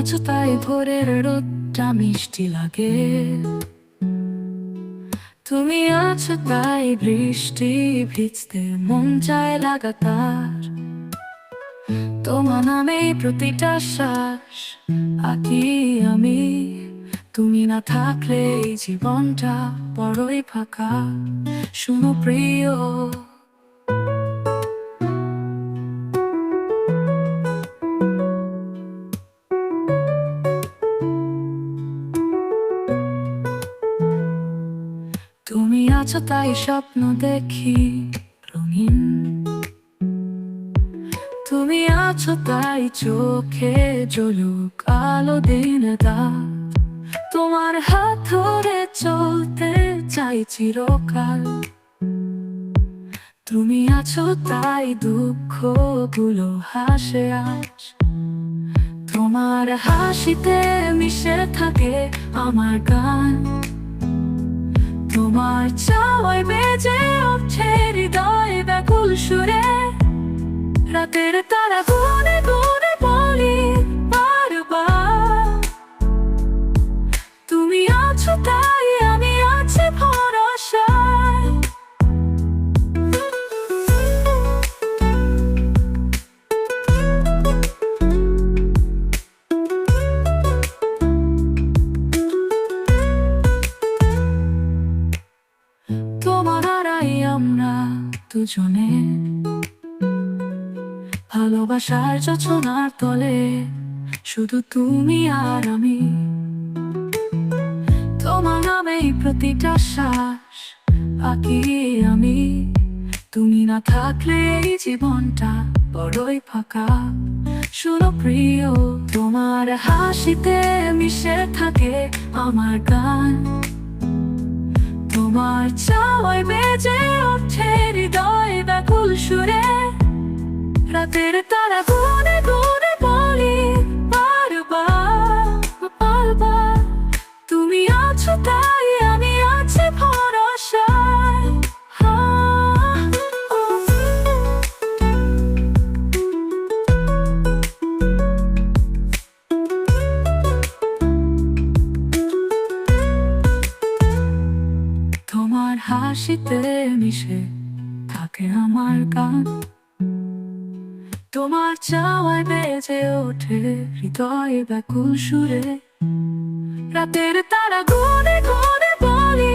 আছো তাই ভোরের রোদটা মিষ্টি লাগে। তুমি আছো তাই বৃষ্টি ভিজতে মন চায় লাগাতার। তোমার নামে প্রতিটা শ্বাস আঁকি আমি। তুমি না থাকলে এই জীবনটা বড়ই ফাঁকা। শুনো প্রিয় তাই স্বপ্ন দেখি, রঙিন। তুমি আছো তাই চোখে জ্বলুক আলো দিন রাত। তোমার হাত ধরে চলতে চাই চিরকাল। তুমি আছো তাই দুঃখগুলো হাসে আজ। তোমার হাসিতে মিশে থাকে আমার গান। তোমার চাওয়ায় বেজে উঠে হৃদয় ব্যাকুল সুরে। রাতের তারা গুনে গুনে বলি, বারবার তুমি আছো তাই দুজনে ভালোবাসার যোচনার তলে, শুধু তুমি আর আমি। তোমার নামেই প্রতিটা শ্বাস আঁকি আমি। তুমি না থাকলে এই জীবনটা বড়ই ফাঁকা। শুনো প্রিয়, তোমার হাসিতে মিশে থাকে আমার গান। তোমার চাওয়ায় বেজে ওঠে হৃদয় ব্যাকুল সুরে। রাতের তারা হাসিতে মিশে থাকে আমার গান। তোমার চাওয়ায় বেজে ওঠে হৃদয় ব্যাকুল সুরে। রাতের তারা গুনে গুনে বলি